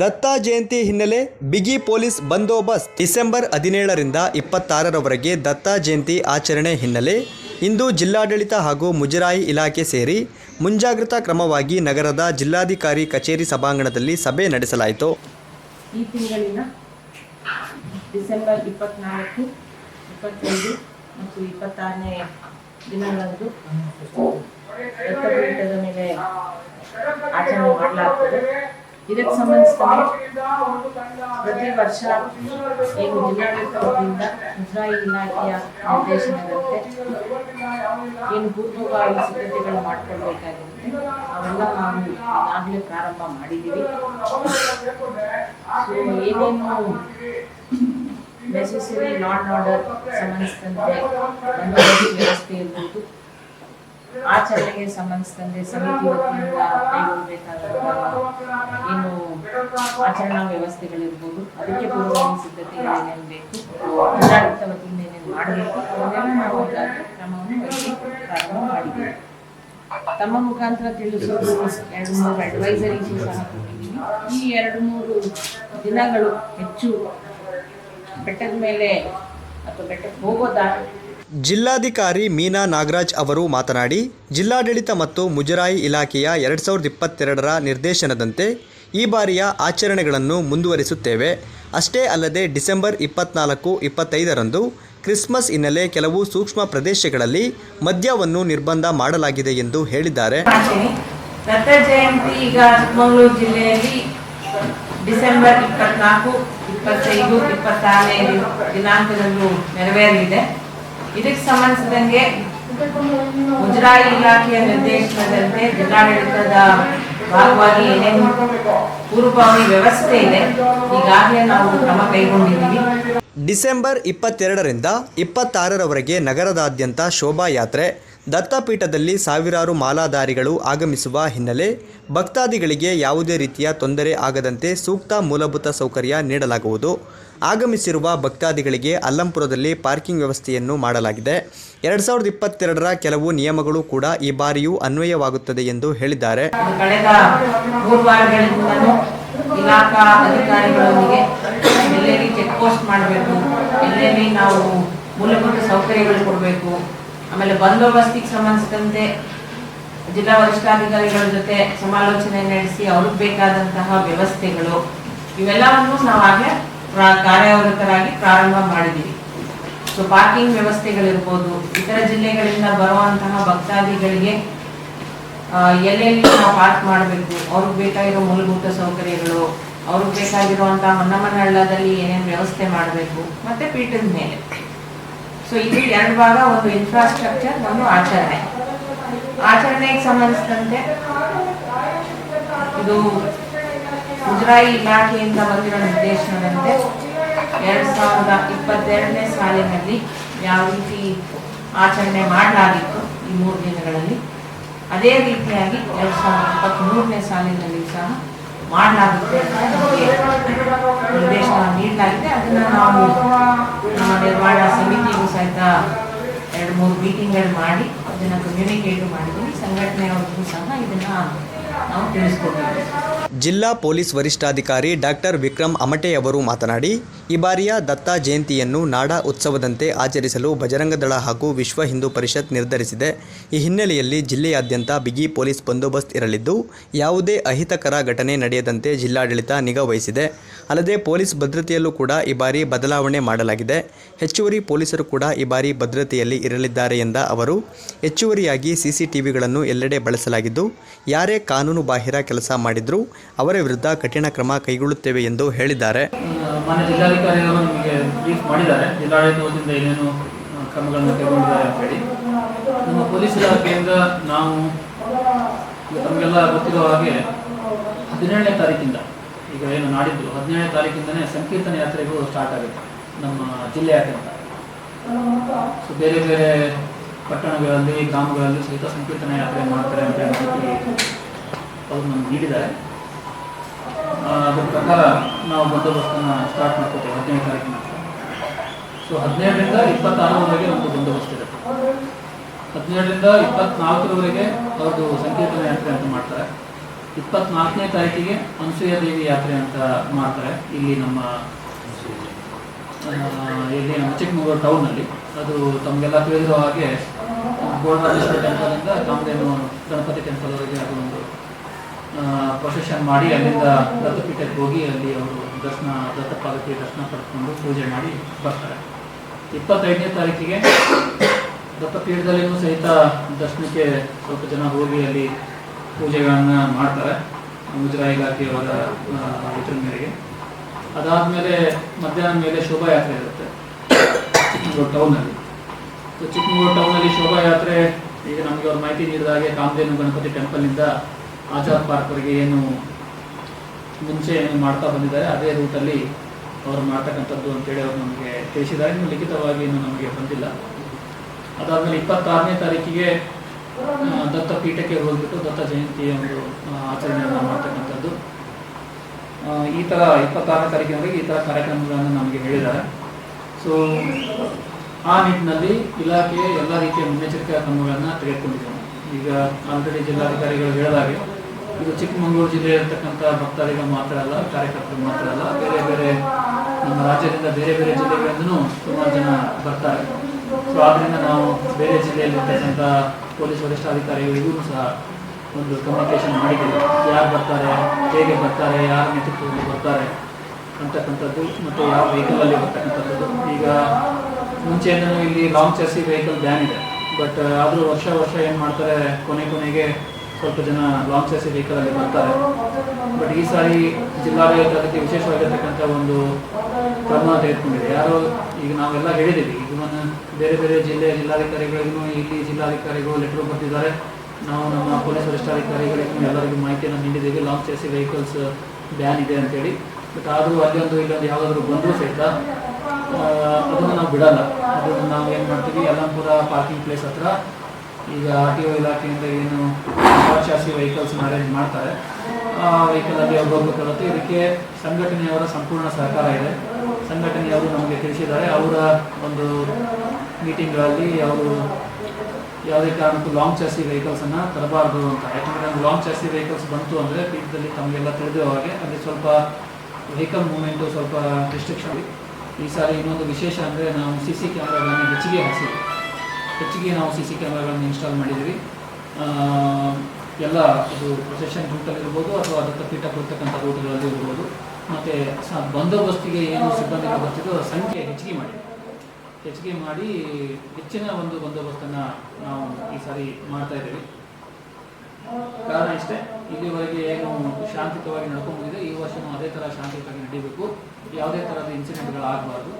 ದತ್ತಾ ಜಯಂತಿ ಹಿನ್ನೆಲೆ ಬಿಗಿ ಪೊಲೀಸ್ ಬಂದೋಬಸ್ತ್ ಡಿಸೆಂಬರ್ ಹದಿನೇಳರಿಂದ ಇಪ್ಪತ್ತಾರರವರೆಗೆ ದತ್ತ ಜಯಂತಿ ಆಚರಣೆ ಹಿನ್ನೆಲೆ ಇಂದು ಜಿಲ್ಲಾಡಳಿತ ಹಾಗೂ ಮುಜರಾಯಿ ಇಲಾಖೆ ಸೇರಿ ಮುಂಜಾಗ್ರತಾ ಕ್ರಮವಾಗಿ ನಗರದ ಜಿಲ್ಲಾಧಿಕಾರಿ ಕಚೇರಿ ಸಭಾಂಗಣದಲ್ಲಿ ಸಭೆ ನಡೆಸಲಾಯಿತು. ಈ ತಿಂಗಳಿನ ಡಿಸೆಂಬರ್ ಇಪ್ಪತ್ನಾಲ್ಕು, ಇಪ್ಪತ್ತೈದು ಮತ್ತು ಇಪ್ಪತ್ತಾರನೇ ದಿನಗಳಂದು ಮೇಲೆ ಆಚರಣೆ ಮಾಡಲಾಗ್ತದೆ. ಇದಕ್ಕೆ ಸಂಬಂಧಿಸಿದಂತೆ ಪ್ರತಿ ವರ್ಷ ಏನು ಜಿಲ್ಲಾಡಳಿತ ವತಿಯಿಂದ ಮುಜರಾಯಿ ಇಲಾಖೆಯ ನಿರ್ದೇಶನದಂತೆ ಏನು ಪೂರ್ವಭಾವಿ ಸಿದ್ಧತೆಗಳು ಮಾಡ್ಕೊಳ್ಬೇಕಾಗಿರುತ್ತೆ. ಅವೆಲ್ಲ ನಾವು ಈಗಾಗಲೇ ಪ್ರಾರಂಭ ಮಾಡಿದ್ದೀವಿ. ಸೊ ಏನೇನು ನೆಸೆಸರಿ ಲಾ ಆರ್ಡರ್ ಸಂಬಂಧಿಸಿದಂತೆ ವ್ಯವಸ್ಥೆ ಇರ್ಬೋದು ಆಚರಣೆಗೆ ಸಂಬಂಧಿಸಿದಂತೆ ಸಮಿತಿ ವತಿಯಿಂದ ಕೈಗೊಳ್ಳಬೇಕಾದಂತಹ ಏನು ಆಚರಣಾ ವ್ಯವಸ್ಥೆಗಳಿರ್ಬೋದು, ಅದಕ್ಕೆ ಪೂರ್ವ ಸಿದ್ಧತೆ ಏನೇನು ಬೇಕು ಜಿಲ್ಲಾಡಳಿತ ವತಿಯಿಂದ ಏನೇನು ಮಾಡಬೇಕು ಅವನ್ನೆಲ್ಲ ನಾವು ಕ್ರಮವನ್ನು ಪ್ರಾರಂಭ ಮಾಡಿದ್ದೀವಿ. ತಮ್ಮ ಮುಖಾಂತರ ತಿಳಿಸೋದು ಎರಡು ಮೂರು ಅಡ್ವೈಸರಿ ಸಹ ಈ ಎರಡು ಮೂರು ದಿನಗಳು ಹೆಚ್ಚು ಬೆಟ್ಟದ ಮೇಲೆ ಅಥವಾ ಬೆಟ್ಟಕ್ಕೆ ಹೋಗೋ ಜಿಲ್ಲಾಧಿಕಾರಿ ಮೀನಾ ನಾಗರಾಜ್ ಅವರು ಮಾತನಾಡಿ, ಜಿಲ್ಲಾಡಳಿತ ಮತ್ತು ಮುಜರಾಯಿ ಇಲಾಖೆಯ ಎರಡು ಸಾವಿರದ ಇಪ್ಪತ್ತೆರಡರ ನಿರ್ದೇಶನದಂತೆ ಈ ಬಾರಿಯ ಆಚರಣೆಗಳನ್ನು ಮುಂದುವರಿಸುತ್ತೇವೆ. ಅಷ್ಟೇ ಅಲ್ಲದೆ ಡಿಸೆಂಬರ್ ಇಪ್ಪತ್ನಾಲ್ಕು, ಇಪ್ಪತ್ತೈದರಂದು ಕ್ರಿಸ್ಮಸ್ ಹಿನ್ನೆಲೆ ಕೆಲವು ಸೂಕ್ಷ್ಮ ಪ್ರದೇಶಗಳಲ್ಲಿ ಮದ್ಯವನ್ನು ನಿರ್ಬಂಧ ಮಾಡಲಾಗಿದೆ ಎಂದು ಹೇಳಿದ್ದಾರೆ. ದತ್ತ ಜಯಂತಿ ಈಗ ಚಿಕ್ಕಮಗಳೂರು ಡಿಸೆಂಬರ್ ಇಪ್ಪತ್ನಾಲ್ಕು, ಇಪ್ಪತ್ತೈದು, ಇಪ್ಪತ್ತಾರನೇ ದಿನಾಂಕದಂದು ನೆರವೇರಲಿದೆ. ಇದಕ್ಕೆ ಸಂಬಂಧಿಸಿದಂಗೆ ಮುಜರಾಯಿ ಇಲಾಖೆಯ ನಿರ್ದೇಶನದಂತೆ ಜಿಲ್ಲಾಡಳಿತದ ಭಾಗವಾಗಿ ಏನೇನು ಪೂರ್ವಭಾವಿ ವ್ಯವಸ್ಥೆ ಇದೆ, ಈಗಾಗಲೇ ನಾವು ಕ್ರಮ ಕೈಗೊಂಡಿದ್ದೀವಿ. ಡಿಸೆಂಬರ್ ಇಪ್ಪತ್ತೆರಡರಿಂದ ಇಪ್ಪತ್ತಾರರವರೆಗೆ ನಗರದಾದ್ಯಂತ ಶೋಭಾಯಾತ್ರೆ. ದತ್ತಪೀಠದಲ್ಲಿ ಸಾವಿರಾರು ಮಾಲಾಧಾರಿಗಳು ಆಗಮಿಸುವ ಹಿನ್ನೆಲೆ ಭಕ್ತಾದಿಗಳಿಗೆ ಯಾವುದೇ ರೀತಿಯ ತೊಂದರೆ ಆಗದಂತೆ ಸೂಕ್ತ ಮೂಲಭೂತ ಸೌಕರ್ಯ ನೀಡಲಾಗುವುದು. ಆಗಮಿಸಿರುವ ಭಕ್ತಾದಿಗಳಿಗೆ ಅಲ್ಲಂಪುರದಲ್ಲಿ ಪಾರ್ಕಿಂಗ್ ವ್ಯವಸ್ಥೆಯನ್ನು ಮಾಡಲಾಗಿದೆ. ಎರಡು ಸಾವಿರದ ಇಪ್ಪತ್ತೆರಡರ ಕೆಲವು ನಿಯಮಗಳು ಕೂಡ ಈ ಬಾರಿಯೂ ಅನ್ವಯವಾಗುತ್ತದೆ ಎಂದು ಹೇಳಿದ್ದಾರೆ. ಎಲ್ಲೆಲ್ಲಿ ಚೆಕ್ ಪೋಸ್ಟ್ ಮಾಡಬೇಕು. ಎಲ್ಲೆಲ್ಲಿ ನಾವು ಮೂಲಭೂತ ಸೌಕರ್ಯಗಳು ಕೊಡಬೇಕು. ಆಮೇಲೆ ಬಂದೋಬಸ್ತಿಗೆ ಸಂಬಂಧಿಸಿದಂತೆ ಜಿಲ್ಲಾ ವರಿಷ್ಠಾಧಿಕಾರಿಗಳ ಜೊತೆ ಸಮಾಲೋಚನೆ ನಡೆಸಿ ಅವ್ರಿಗೆ ಬೇಕಾದಂತಹ ವ್ಯವಸ್ಥೆಗಳು, ಇವೆಲ್ಲವನ್ನು ನಾವು ಹಾಗೆ ಕಾರ್ಯವೃತರಾಗಿ ಪ್ರಾರಂಭ ಮಾಡಿದ್ದೀವಿ. ಸೊ ಪಾರ್ಕಿಂಗ್ ವ್ಯವಸ್ಥೆಗಳಿರ್ಬೋದು, ಇತರ ಜಿಲ್ಲೆಗಳಿಂದ ಬರುವಂತಹ ಭಕ್ತಾದಿಗಳಿಗೆ ಎಲ್ಲೆಲ್ಲಿ ನಾವು ಪಾರ್ಕ್ ಮಾಡಬೇಕು, ಅವ್ರಿಗೆ ಬೇಕಾಗಿರೋ ಮೂಲಭೂತ ಸೌಕರ್ಯಗಳು ಅವ್ರಿಗೆ ಬೇಕಾಗಿರುವಂತಹ ಹೊನ್ನಮನಹಳ್ಳದಲ್ಲಿ ಏನೇನು ವ್ಯವಸ್ಥೆ ಮಾಡಬೇಕು ಮತ್ತೆ ಪೀಠದ ಮೇಲೆ. ಸೊ ಇದು ಎರಡು ಭಾಗ, ಒಂದು ಇನ್ಫ್ರಾಸ್ಟ್ರಕ್ಚರ್ ಒಂದು ಆಚರಣೆ. ಆಚರಣೆಗೆ ಸಂಬಂಧಿಸಿದಂತೆ ಇದು ಮುಜರಾಯಿ ಇಲಾಖೆಯಿಂದ ಬಂದಿರೋ ನಿರ್ದೇಶನದಂತೆ ಎರಡು ಸಾವಿರದ ಇಪ್ಪತ್ತೆರಡನೇ ಸಾಲಿನಲ್ಲಿ ಯಾವ ರೀತಿ ಆಚರಣೆ ಮಾಡಲಾಗಿತ್ತು ಈ ಮೂರು ದಿನಗಳಲ್ಲಿ. ಅದೇ ರೀತಿಯಾಗಿ ಎರಡು ಸಾವಿರದ ಇಪ್ಪತ್ತ್ಮೂರನೇ ಸಾಲಿನಲ್ಲಿ ಸಹ ಮಾಡಲಾಗುತ್ತೆ ನಿರ್ದೇಶನ ನೀಡಲಾಗಿದೆ ಅದನ್ನು ನಾವು ನಿರ್ವಹಣಾ ಸಮಿತಿಗೂ ಸಹಿತ ಎರಡು, ಮೂರು ಮೀಟಿಂಗ್ಗಳು ಮಾಡಿ, ಅದನ್ನು ಕಮ್ಯುನಿಕೇಟ್ ಮಾಡಿದ್ದೀವಿ. ಸಂಘಟನೆಯವ್ರಿಗೂ ಸಹ ಇದನ್ನು ಜಿಲ್ಲಾ ಪೊಲೀಸ್ ವರಿಷ್ಠಾಧಿಕಾರಿ ಡಾಕ್ಟರ್ ವಿಕ್ರಮ್ ಅಮಟೆ ಅವರು ಮಾತನಾಡಿ, ಈ ಬಾರಿಯ ದತ್ತ ಜಯಂತಿಯನ್ನು ನಾಡ ಉತ್ಸವದಂತೆ ಆಚರಿಸಲು ಬಜರಂಗದಳ ಹಾಗೂ ವಿಶ್ವ ಹಿಂದೂ ಪರಿಷತ್ ನಿರ್ಧರಿಸಿದೆ. ಈ ಹಿನ್ನೆಲೆಯಲ್ಲಿ ಜಿಲ್ಲೆಯಾದ್ಯಂತ ಬಿಗಿ ಪೊಲೀಸ್ ಬಂದೋಬಸ್ತ್ ಇರಲಿದ್ದು, ಯಾವುದೇ ಅಹಿತಕರ ಘಟನೆ ನಡೆಯದಂತೆ ಜಿಲ್ಲಾಡಳಿತ ನಿಗಾ ವಹಿಸಿದೆ. ಅಲ್ಲದೆ ಪೊಲೀಸ್ ಭದ್ರತೆಯಲ್ಲೂ ಕೂಡ ಈ ಬಾರಿ ಬದಲಾವಣೆ ಮಾಡಲಾಗಿದೆ. ಹೆಚ್ಚುವರಿ ಪೊಲೀಸರು ಕೂಡ ಈ ಬಾರಿ ಭದ್ರತೆಯಲ್ಲಿ ಇರಲಿದ್ದಾರೆ ಎಂದ ಅವರು, ಹೆಚ್ಚುವರಿಯಾಗಿ ಸಿಸಿಟಿವಿಗಳನ್ನು ಎಲ್ಲೆಡೆ ಬಳಸಲಾಗಿದ್ದು, ಯಾರೇ ಕಾನೂನು ಬಾಹಿರ ಕೆಲಸ ಮಾಡಿದ್ರು, ಅವರ ವಿರುದ್ಧ ಕಠಿಣ ಕ್ರಮ ಕೈಗೊಳ್ಳುತ್ತೇವೆ ಎಂದು ಹೇಳಿದ್ದಾರೆ. ಏನೇನು ಕ್ರಮಗಳನ್ನು ನಮ್ಮ ಪೊಲೀಸ್ ನಾವು ಗೊತ್ತಿರೋ ಹಾಗೆ ಹದಿನೇಳನೇ ತಾರೀಕಿಂದ, ಈಗ ಏನು ನಾಡಿದ್ದು, ಹದಿನೇಳನೇ ತಾರೀಕಿಂದನೇ ಸಂಕೀರ್ತನ ಯಾತ್ರೆಗೂ ಸ್ಟಾರ್ಟ್ ಆಗುತ್ತೆ ನಮ್ಮ ಜಿಲ್ಲೆಯಾದ್ಯಂತ ಸೊ ಬೇರೆ ಬೇರೆ ಪಟ್ಟಣಗಳಲ್ಲಿ, ಗ್ರಾಮಗಳಲ್ಲಿ ಸಹಿತ ಸಂಕೀರ್ತನ ಯಾತ್ರೆ ಮಾಡ್ತಾರೆ ಅಂತ ಹೇಳಿ ಅವರು ನಮ್ಗೆ ನೀಡಿದ್ದಾರೆ ಅದ್ರ ಪ್ರಕಾರ ನಾವು ಬಂದೋಬಸ್ತನ್ನು ಸ್ಟಾರ್ಟ್ ಮಾಡ್ಕೋತೇವೆ, ಹದಿನೈದು ತಾರೀಕಿನ ಸೊ ಹದಿನೇಳರಿಂದ ಇಪ್ಪತ್ತಾರರವರೆಗೆ ಒಂದು ಬಂದೋಬಸ್ತ್ ಇರುತ್ತೆ ಹದಿನೇಳರಿಂದ ಇಪ್ಪತ್ನಾಲ್ಕರವರೆಗೆ ಅವ್ರದ್ದು ಸಂಕೀರ್ತನ ಯಾತ್ರೆ ಅಂತ ಮಾಡ್ತಾರೆ. ಇಪ್ಪತ್ನಾಲ್ಕನೇ ತಾರೀಕಿಗೆ ಅನಸೂಯ ದೇವಿ ಯಾತ್ರೆ ಅಂತ ಮಾಡ್ತಾರೆ. ಇಲ್ಲಿ ನಮ್ಮ ಇಲ್ಲಿ ನಮ್ಮ ಚಿಕ್ಕಮಗಳೂರು ಟೌನಲ್ಲಿ ಅದು ತಮಗೆಲ್ಲ ತಿಳಿದಿರೋ ಹಾಗೆ ಗೋಲ್ಡ್ ಟೆಂಪಲಿಂದ ಕಾಮಧೇನು ಗಣಪತಿ ಟೆಂಪಲ್ವರೆಗೆ ಅದು ಒಂದು ಪ್ರೊಸೆಷನ್ ಮಾಡಿ ಅಲ್ಲಿಂದ ದತ್ತಪೀಠಕ್ಕೆ ಹೋಗಿ ಅಲ್ಲಿ ಅವರು ದರ್ಶನ ದತ್ತಪಾದಕ್ಕೆ ದರ್ಶನ ಪಡ್ಕೊಂಡು ಪೂಜೆ ಮಾಡಿ ಬರ್ತಾರೆ. ಇಪ್ಪತ್ತೈದನೇ ತಾರೀಕಿಗೆ ದತ್ತಪೀಠದಲ್ಲಿನೂ ಸಹಿತ ದರ್ಶನಕ್ಕೆ ಸ್ವಲ್ಪ ಜನ ಹೋಗಿ ಅಲ್ಲಿ ಪೂಜೆಗಳನ್ನು ಮಾಡ್ತಾರೆ, ಮುಜರಾಯಿ ಇಲಾಖೆಯವರ ಇದ್ರ ಮೇರೆಗೆ. ಅದಾದಮೇಲೆ ಮಧ್ಯಾಹ್ನ ಮೇಲೆ ಶೋಭಾಯಾತ್ರೆ ಇರುತ್ತೆ, ಚಿಕ್ಕಮಗಳೂರು ಟೌನಲ್ಲಿ ಸೊ, ಚಿಕ್ಕಮಗಳೂರು ಟೌನಲ್ಲಿ ಶೋಭಾಯಾತ್ರೆ, ಈಗ ನಮಗೆ ಅವ್ರು ಮಾಹಿತಿ ನೀಡಿದ ಹಾಗೆ ಕಾಮಧೇನು ಗಣಪತಿ ಟೆಂಪಲ್ನಿಂದ ಆಜಾದ್ ಪಾರ್ಕರಿಗೆ ಏನು ಮುಂಚೆ ಏನು ಮಾಡ್ತಾ ಬಂದಿದ್ದಾರೆ, ಅದೇ ರೂಟಲ್ಲಿ ಅವರು ಮಾಡ್ತಕ್ಕಂಥದ್ದು ಅಂತೇಳಿ ಅವರು ನಮಗೆ ತಿಳಿಸಿದ್ದಾರೆ. ಇನ್ನು ಲಿಖಿತವಾಗಿ ಇನ್ನು ನಮಗೆ ಬಂದಿಲ್ಲ. ಅದಾದಮೇಲೆ ಇಪ್ಪತ್ತಾರನೇ ತಾರೀಕಿಗೆ ದತ್ತ ಪೀಠಕ್ಕೆ ಹೋಗ್ಬಿಟ್ಟು ದತ್ತ ಜಯಂತಿಯ ಒಂದು ಆಚರಣೆಯನ್ನು ಮಾಡ್ತಕ್ಕಂಥದ್ದು. ಈ ಥರ ಇಪ್ಪತ್ತಾರನೇ ತಾರೀಕಿನವರೆಗೆ ಈ ಥರ ಕಾರ್ಯಕ್ರಮಗಳನ್ನು ನಮಗೆ ಹೇಳಿದ್ದಾರೆ. ಸೊ ಆ ನಿಟ್ಟಿನಲ್ಲಿ ಇಲಾಖೆ ಎಲ್ಲ ರೀತಿಯ ಮುನ್ನೆಚ್ಚರಿಕೆ ಕ್ರಮಗಳನ್ನು ತೆಗೆದುಕೊಂಡಿದ್ದೇವೆ ಈಗ ಆಲ್ರೆಡಿ ಜಿಲ್ಲಾಧಿಕಾರಿಗಳು ಹೇಳಿದಾಗೆ ಇದು ಚಿಕ್ಕಮಗಳೂರು ಜಿಲ್ಲೆ ಇರತಕ್ಕಂಥ ಭಕ್ತರಿಗೆ ಮಾತ್ರ ಅಲ್ಲ, ಕಾರ್ಯಕರ್ತರು ಮಾತ್ರ ಅಲ್ಲ, ಬೇರೆ ಬೇರೆ ನಮ್ಮ ರಾಜ್ಯದಿಂದ ಬೇರೆ ಬೇರೆ ಜಿಲ್ಲೆಗಳಿಂದನೂ ಸುಮಾರು ಜನ ಬರ್ತಾರೆ. ಸೊ ಆದ್ದರಿಂದ ನಾವು ಬೇರೆ ಜಿಲ್ಲೆಯಲ್ಲಿರ್ತಕ್ಕಂಥ ಪೊಲೀಸ್ ವರಿಷ್ಠಾಧಿಕಾರಿಗಳಿಗೂ ಸಹ ಒಂದು ಕಮ್ಯುನಿಕೇಶನ್ ಮಾಡಿದ್ದೀವಿ. ಯಾರು ಬರ್ತಾರೆ, ಹೇಗೆ ಬರ್ತಾರೆ, ಯಾರ ನೇತೃತ್ವದಲ್ಲಿ ಬರ್ತಾರೆ ಅಂತಕ್ಕಂಥದ್ದು ಮತ್ತು ಯಾವ ವೆಹಿಕಲಲ್ಲಿ ಬರ್ತಕ್ಕಂಥದ್ದು. ಈಗ ಮುಂಚೆಯಿಂದನೂ ಇಲ್ಲಿ ಲಾಂಗ್ ಚರ್ಸಿ ವೆಹಿಕಲ್ ಬ್ಯಾನ್ ಇದೆ. ಬಟ್ ಆದರೂ ವರ್ಷ ವರ್ಷ ಏನು ಮಾಡ್ತಾರೆ, ಕೊನೆ ಕೊನೆಗೆ ಸ್ವಲ್ಪ ಜನ ಲಾಂಗ್ ವೆಹಿಕಲ್ ಅಲ್ಲಿ ಬರ್ತಾರೆ ಬಟ್ ಈ ಸಾರಿ ಜಿಲ್ಲಾಡಳಿತ ಅದಕ್ಕೆ ವಿಶೇಷವಾಗಿರ್ತಕ್ಕಂಥ ಒಂದು ಕ್ರಮ ತೆಗೆದುಕೊಂಡಿದೆ. ಯಾರು ಈಗ ನಾವೆಲ್ಲ ಹೇಳಿದ್ದೀವಿ, ಈಗ ಬೇರೆ ಬೇರೆ ಜಿಲ್ಲೆಯ ಜಿಲ್ಲಾಧಿಕಾರಿಗಳಿಗೂ ಇಲ್ಲಿ ಜಿಲ್ಲಾಧಿಕಾರಿಗಳು ಲೆಟರ್ ಬರ್ತಿದ್ದಾರೆ. ನಾವು ನಮ್ಮ ಪೊಲೀಸ್ ವರಿಷ್ಠಾಧಿಕಾರಿಗಳಿಗೂ ಎಲ್ಲರಿಗೂ ಮಾಹಿತಿಯನ್ನು ನೀಡಿದ್ದೀವಿ. ಲಾಂಗ್ ಚೇಸಿ ವೆಹಿಕಲ್ಸ್ ಬ್ಯಾನ್ ಇದೆ ಅಂತೇಳಿ. ಬಟ್ ಆದರೂ ಅಲ್ಲೊಂದು ಇಲ್ಲೊಂದು ಯಾವುದಾದ್ರೂ ಬಂದರೂ ಸಹಿತ ಅದನ್ನು ನಾವು ಬಿಡಲ್ಲ. ಅದನ್ನು ನಾವು ಏನು ಮಾಡ್ತೀವಿ? ಯಲ್ಲಂಪುರ ಪಾರ್ಕಿಂಗ್ ಪ್ಲೇಸ್ ಹತ್ರ ಈಗ ಆರ್ ಟಿ ಒ ಇಲಾಖೆಯಿಂದ ಏನು ಶಾಸಿ ವೆಹಿಕಲ್ಸ್ ಅರೇಂಜ್ ಮಾಡ್ತಾರೆ. ಆ ವೆಹಿಕಲಲ್ಲಿ ಹೋಗ್ಬೇಕಾಗುತ್ತೆ ಇದಕ್ಕೆ ಸಂಘಟನೆಯವರ ಸಂಪೂರ್ಣ ಸಹಕಾರ ಇದೆ. ಸಂಘಟನೆಯವರು ನಮಗೆ ತಿಳಿಸಿದ್ದಾರೆ. ಅವರ ಒಂದು ಮೀಟಿಂಗ್ಗಳಲ್ಲಿ ಅವರು ಯಾವುದೇ ಕಾರಣಕ್ಕೂ ಲಾಂಗ್ ಚಾಸಿ ವೆಹಿಕಲ್ಸನ್ನು ತರಬಾರದು ಅಂತ. ಯಾಕಂದರೆ ಒಂದು ಲಾಂಗ್ ಚಾಸಿ ವೆಹಿಕಲ್ಸ್ ಬಂತು ಅಂದರೆ ಪೀಠದಲ್ಲಿ ತಮಗೆಲ್ಲ ತಿಳಿದಿರೋ ಹಾಗೆ ಅಲ್ಲಿ ಸ್ವಲ್ಪ ವೆಹಿಕಲ್ ಮೂವ್ಮೆಂಟು ಸ್ವಲ್ಪ ರಿಸ್ಟ್ರಿಕ್ಷನ್ ಈ ಸಾರಿ ಇನ್ನೊಂದು ವಿಶೇಷ ಅಂದರೆ ನಾವು ಸಿ ಸಿ ಕ್ಯಾಮ್ರಾಗಳನ್ನು ಹೆಚ್ಚಿಗೆ ಹಾಕ್ಸಿದ್ವಿ. ಹೆಚ್ಚಿಗೆ ನಾವು ಸಿ ಸಿ ಕ್ಯಾಮ್ರಾಗಳನ್ನು ಇನ್ಸ್ಟಾಲ್ ಮಾಡಿದ್ದೀವಿ. ಎಲ್ಲ ಇದು ಪ್ರೊಸೆಷನ್ ರೂಟಲ್ಲಿರ್ಬೋದು ಅಥವಾ ಅಥವಾ ಪೀಠ ಕೊಡ್ತಕ್ಕಂಥ ರೂಟ್ಗಳಲ್ಲಿ ಇರ್ಬೋದು. ಮತ್ತು ಬಂದೋಬಸ್ತಿಗೆ ಏನು ಸಿಬ್ಬಂದಿಗಳು ಬರ್ತಿದ್ದೋ ಸಂಖ್ಯೆ ಹೆಚ್ಚಿಗೆ ಮಾಡಿ. ಹೆಚ್ಚಿಗೆ ಮಾಡಿ ಹೆಚ್ಚಿನ ಒಂದು ಬಂದೋಬಸ್ತನ್ನು ನಾವು ಈ ಸಾರಿ ಮಾಡ್ತಾ ಇದ್ದೀವಿ. ಕಾರಣ ಇಷ್ಟೇ, ಇಲ್ಲಿವರೆಗೆ ಏನು ಶಾಂತಿಯುತವಾಗಿ ನಡ್ಕೊಂಡ್ಬಂದಿದೆ ಈ ವರ್ಷವೂ ಅದೇ ಥರ ಶಾಂತಿಯುತವಾಗಿ ನಡೀಬೇಕು. ಯಾವುದೇ ಥರದ ಇನ್ಸಿಡೆಂಟ್ಗಳು ಆಗಬಾರ್ದು